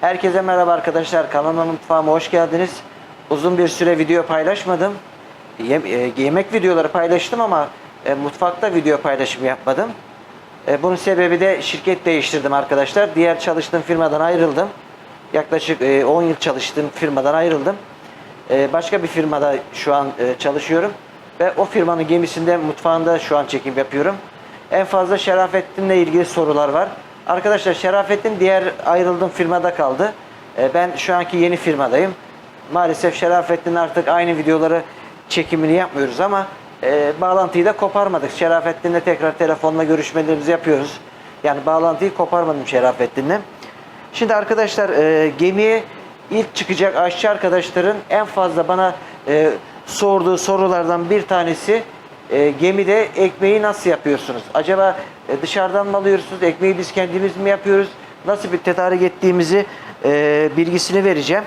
Herkese merhaba arkadaşlar. Kanalıma mutfağıma hoş geldiniz. Uzun bir süre video paylaşmadım. E, yemek videoları paylaştım ama e, mutfakta video paylaşımı yapmadım. E, bunun sebebi de şirket değiştirdim arkadaşlar. Diğer çalıştığım firmadan ayrıldım. Yaklaşık e, 10 yıl çalıştığım firmadan ayrıldım. E, başka bir firmada şu an e, çalışıyorum. Ve o firmanın gemisinde mutfağında şu an çekim yapıyorum. En fazla Şerafettin'le ilgili sorular var. Arkadaşlar Şerafettin diğer ayrıldığım firmada kaldı. E, ben şu anki yeni firmadayım. Maalesef Şerafettin artık aynı videoları çekimini yapmıyoruz ama e, bağlantıyı da koparmadık. Şerafettin'le tekrar telefonla görüşmelerimizi yapıyoruz. Yani bağlantıyı koparmadım Şerafettin'le. Şimdi arkadaşlar e, gemiye ilk çıkacak aşçı arkadaşların en fazla bana e, sorduğu sorulardan bir tanesi e, gemide ekmeği nasıl yapıyorsunuz? Acaba e, dışarıdan mı alıyorsunuz? Ekmeği biz kendimiz mi yapıyoruz? Nasıl bir tedarik ettiğimizi e, bilgisini vereceğim.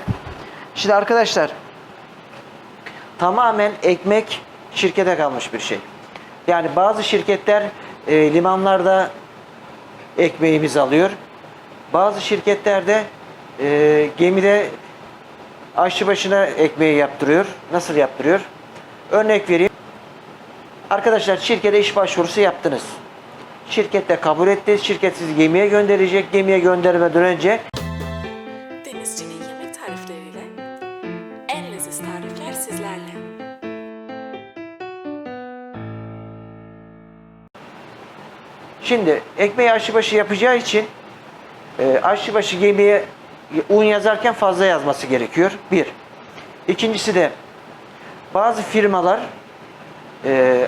Şimdi arkadaşlar tamamen ekmek şirkete kalmış bir şey. Yani bazı şirketler e, limanlarda ekmeğimizi alıyor. Bazı şirketlerde e, gemide aşçı başına ekmeği yaptırıyor. Nasıl yaptırıyor? Örnek vereyim. Arkadaşlar şirkete iş başvurusu yaptınız. Şirket de kabul etti. Şirket sizi gemiye gönderecek. Gemiye göndermeden önce Denizci'nin yemek tarifleriyle en leziz tarifler sizlerle. Şimdi ekmeği aşçıbaşı yapacağı için e, aşçıbaşı gemiye un yazarken fazla yazması gerekiyor. Bir. İkincisi de bazı firmalar e,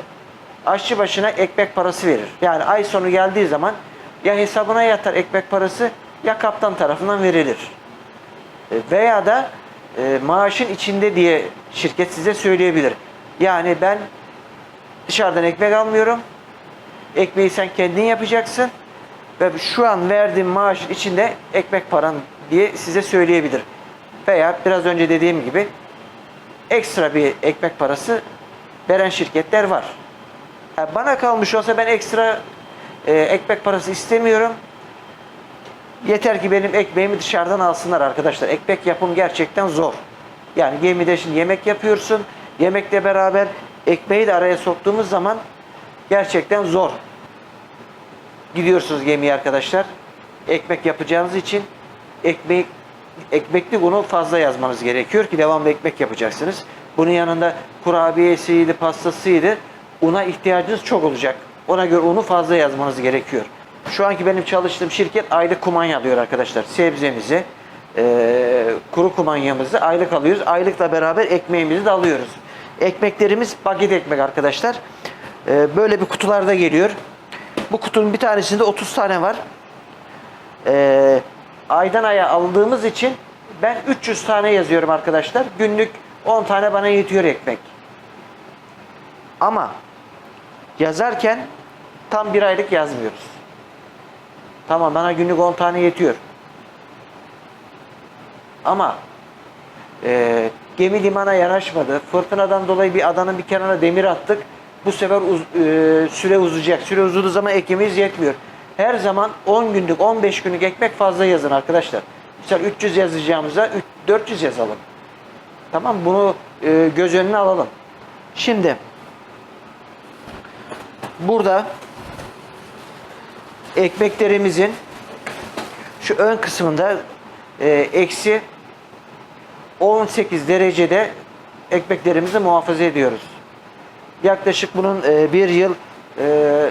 aşçı başına ekmek parası verir. Yani ay sonu geldiği zaman ya hesabına yatar ekmek parası ya kaptan tarafından verilir. E, veya da e, maaşın içinde diye şirket size söyleyebilir. Yani ben dışarıdan ekmek almıyorum. Ekmeği sen kendin yapacaksın. Ve şu an verdiğim maaşın içinde ekmek paran diye size söyleyebilir. Veya biraz önce dediğim gibi ekstra bir ekmek parası veren şirketler var. Ha, Bana kalmış olsa ben ekstra e, ekmek parası istemiyorum. Yeter ki benim ekmeğimi dışarıdan alsınlar arkadaşlar. Ekmek yapım gerçekten zor. Yani gemide şimdi yemek yapıyorsun. Yemekle beraber ekmeği de araya soktuğumuz zaman gerçekten zor. Gidiyorsunuz gemiye arkadaşlar. Ekmek yapacağınız için ekmek ekmekli unu fazla yazmanız gerekiyor ki devamlı ekmek yapacaksınız. Bunun yanında kurabiyesiydi, pastasıydı. Una ihtiyacınız çok olacak. Ona göre unu fazla yazmanız gerekiyor. Şu anki benim çalıştığım şirket aylık kumanya alıyor arkadaşlar. Sebzemizi, eee, kuru kumanyamızı aylık alıyoruz. Aylıkla beraber ekmeğimizi de alıyoruz. Ekmeklerimiz baget ekmek arkadaşlar. Eee, böyle bir kutularda geliyor. Bu kutunun bir tanesinde 30 tane var. Eee, aydan aya aldığımız için ben 300 tane yazıyorum arkadaşlar. Günlük 10 tane bana yetiyor ekmek. Ama yazarken tam bir aylık yazmıyoruz. Tamam bana günlük 10 tane yetiyor. Ama e, gemi limana yanaşmadı. Fırtınadan dolayı bir adanın bir kenarına demir attık. Bu sefer uz- e, süre uzayacak. Süre uzadığı zaman ekmeğimiz yetmiyor. Her zaman 10 günlük, 15 günlük ekmek fazla yazın arkadaşlar. Mesela 300 yazacağımıza üç- 400 yazalım. Tamam bunu e, göz önüne alalım. Şimdi burada ekmeklerimizin şu ön kısmında e, eksi 18 derecede ekmeklerimizi muhafaza ediyoruz. Yaklaşık bunun e, bir yıl e,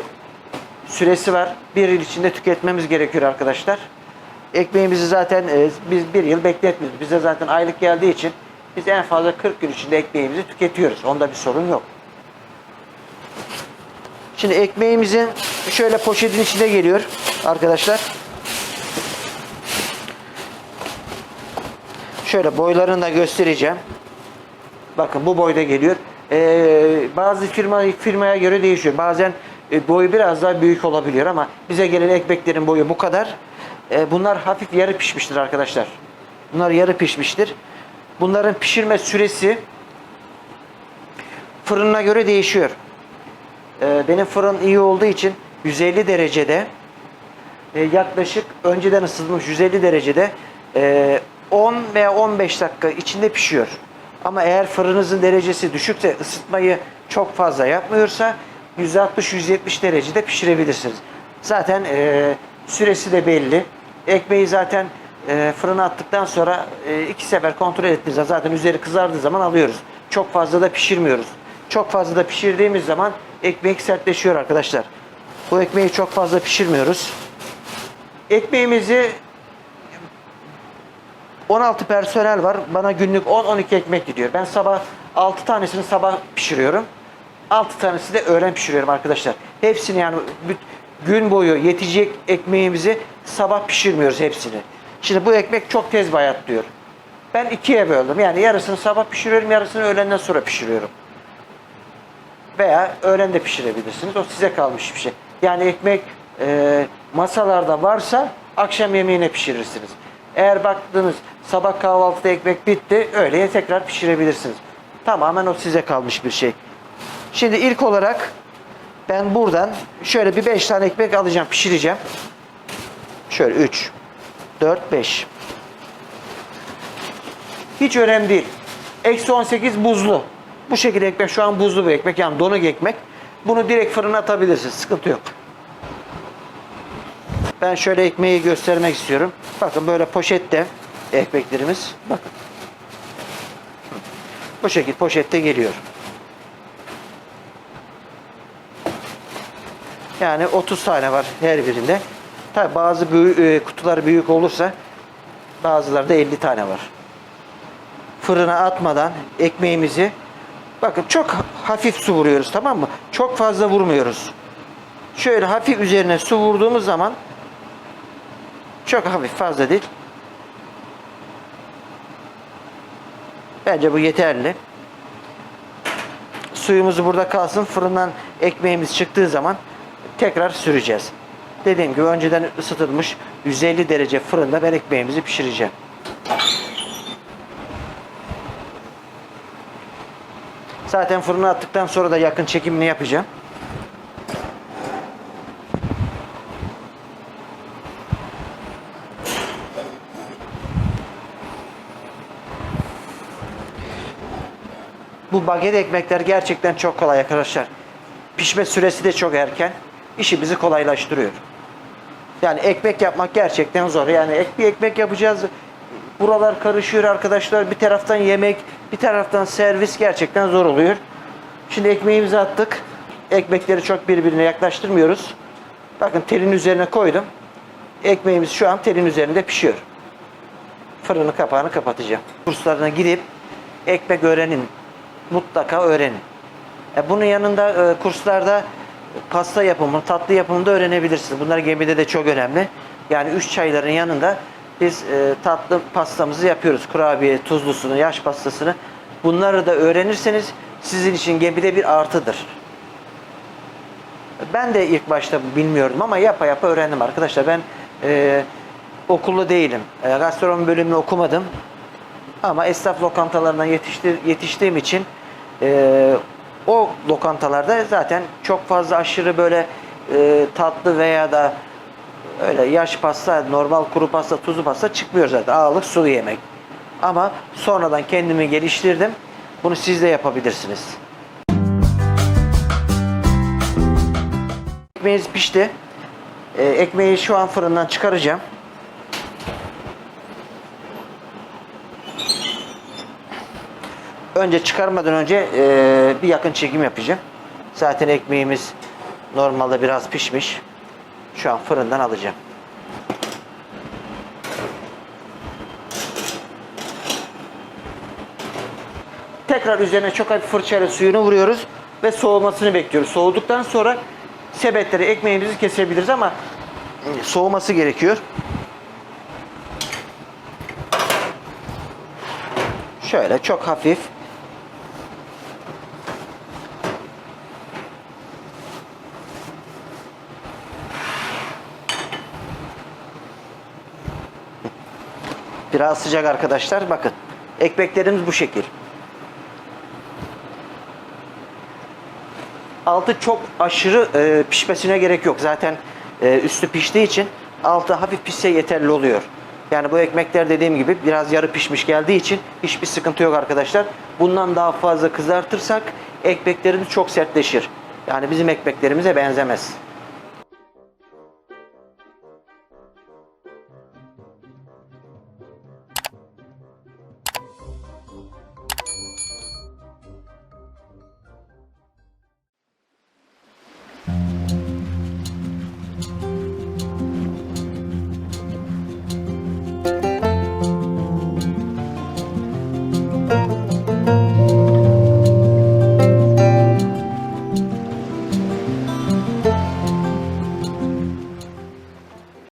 süresi var. Bir yıl içinde tüketmemiz gerekiyor arkadaşlar. Ekmeğimizi zaten e, biz bir yıl bekletmiyoruz. Bize zaten aylık geldiği için biz en fazla 40 gün içinde ekmeğimizi tüketiyoruz. Onda bir sorun yok. Şimdi ekmeğimizin şöyle poşetin içine geliyor arkadaşlar. Şöyle boylarını da göstereceğim. Bakın bu boyda geliyor. Ee, bazı firma firmaya göre değişiyor. Bazen e, boyu biraz daha büyük olabiliyor ama bize gelen ekmeklerin boyu bu kadar. E, bunlar hafif yarı pişmiştir arkadaşlar. Bunlar yarı pişmiştir. Bunların pişirme süresi fırına göre değişiyor. E, benim fırın iyi olduğu için 150 derecede e, yaklaşık önceden ısıtılmış 150 derecede e, 10 veya 15 dakika içinde pişiyor. Ama eğer fırınınızın derecesi düşükse ısıtmayı çok fazla yapmıyorsa 160-170 derecede pişirebilirsiniz. Zaten e, süresi de belli. Ekmeği zaten e, fırına attıktan sonra e, iki sefer kontrol ettiğiniz zaman zaten üzeri kızardığı zaman alıyoruz. Çok fazla da pişirmiyoruz. Çok fazla da pişirdiğimiz zaman ekmek sertleşiyor arkadaşlar. Bu ekmeği çok fazla pişirmiyoruz. Ekmeğimizi 16 personel var. Bana günlük 10-12 ekmek gidiyor. Ben sabah 6 tanesini sabah pişiriyorum. 6 tanesi de öğlen pişiriyorum arkadaşlar. Hepsini yani gün boyu yetecek ekmeğimizi sabah pişirmiyoruz hepsini. Şimdi bu ekmek çok tez bayatlıyor. Ben ikiye böldüm. Yani yarısını sabah pişiriyorum, yarısını öğlenden sonra pişiriyorum. Veya öğlen de pişirebilirsiniz. O size kalmış bir şey. Yani ekmek e, masalarda varsa akşam yemeğine pişirirsiniz. Eğer baktınız sabah kahvaltıda ekmek bitti, öğleye tekrar pişirebilirsiniz. Tamamen o size kalmış bir şey. Şimdi ilk olarak ben buradan şöyle bir 5 tane ekmek alacağım, pişireceğim. Şöyle 3, 4, 5. Hiç önemli değil. Eksi 18 buzlu. Bu şekilde ekmek şu an buzlu bir ekmek yani donuk ekmek. Bunu direkt fırına atabilirsiniz. Sıkıntı yok. Ben şöyle ekmeği göstermek istiyorum. Bakın böyle poşette ekmeklerimiz. Bakın. Bu şekilde poşette geliyor. Yani 30 tane var her birinde. Tabi bazı büyük, e, kutular büyük olursa bazılarda 50 tane var. Fırına atmadan ekmeğimizi bakın çok hafif su vuruyoruz tamam mı? Çok fazla vurmuyoruz. Şöyle hafif üzerine su vurduğumuz zaman çok hafif fazla değil. Bence bu yeterli. Suyumuz burada kalsın. Fırından ekmeğimiz çıktığı zaman tekrar süreceğiz. Dediğim gibi önceden ısıtılmış 150 derece fırında ben ekmeğimizi pişireceğim. Zaten fırına attıktan sonra da yakın çekimini yapacağım. Bu baget ekmekler gerçekten çok kolay arkadaşlar. Pişme süresi de çok erken. İşimizi kolaylaştırıyor. Yani ekmek yapmak gerçekten zor. Yani ek bir ekmek yapacağız. Buralar karışıyor arkadaşlar. Bir taraftan yemek, bir taraftan servis gerçekten zor oluyor. Şimdi ekmeğimizi attık. Ekmekleri çok birbirine yaklaştırmıyoruz. Bakın telin üzerine koydum. Ekmeğimiz şu an telin üzerinde pişiyor. Fırını kapağını kapatacağım. Kurslarına gidip ekmek öğrenin. Mutlaka öğrenin. E bunun yanında e, kurslarda pasta yapımı, tatlı yapımını da öğrenebilirsiniz. Bunlar gemide de çok önemli. Yani üç çayların yanında biz e, tatlı pastamızı yapıyoruz. Kurabiye, tuzlusunu, yaş pastasını. Bunları da öğrenirseniz sizin için gemide bir artıdır. Ben de ilk başta bilmiyordum ama yapa yapa öğrendim arkadaşlar. Ben e, okullu değilim. E, gastronomi bölümünü okumadım. Ama esnaf lokantalarından yetişti, yetiştiğim için e, o lokantalarda zaten çok fazla aşırı böyle e, tatlı veya da öyle yaş pasta, normal kuru pasta, tuzlu pasta çıkmıyor zaten. Ağırlık sulu yemek. Ama sonradan kendimi geliştirdim. Bunu siz de yapabilirsiniz. Ekmeğimiz pişti. E, ekmeği şu an fırından çıkaracağım. Önce çıkarmadan önce e, bir yakın çekim yapacağım. Zaten ekmeğimiz normalde biraz pişmiş. Şu an fırından alacağım. Tekrar üzerine çok hafif fırçayla suyunu vuruyoruz ve soğumasını bekliyoruz. Soğuduktan sonra sebetleri ekmeğimizi kesebiliriz ama soğuması gerekiyor. Şöyle çok hafif Biraz sıcak arkadaşlar. Bakın. Ekmeklerimiz bu şekil. Altı çok aşırı e, pişmesine gerek yok. Zaten e, üstü piştiği için altı hafif pişse yeterli oluyor. Yani bu ekmekler dediğim gibi biraz yarı pişmiş geldiği için hiçbir sıkıntı yok arkadaşlar. Bundan daha fazla kızartırsak ekmeklerimiz çok sertleşir. Yani bizim ekmeklerimize benzemez.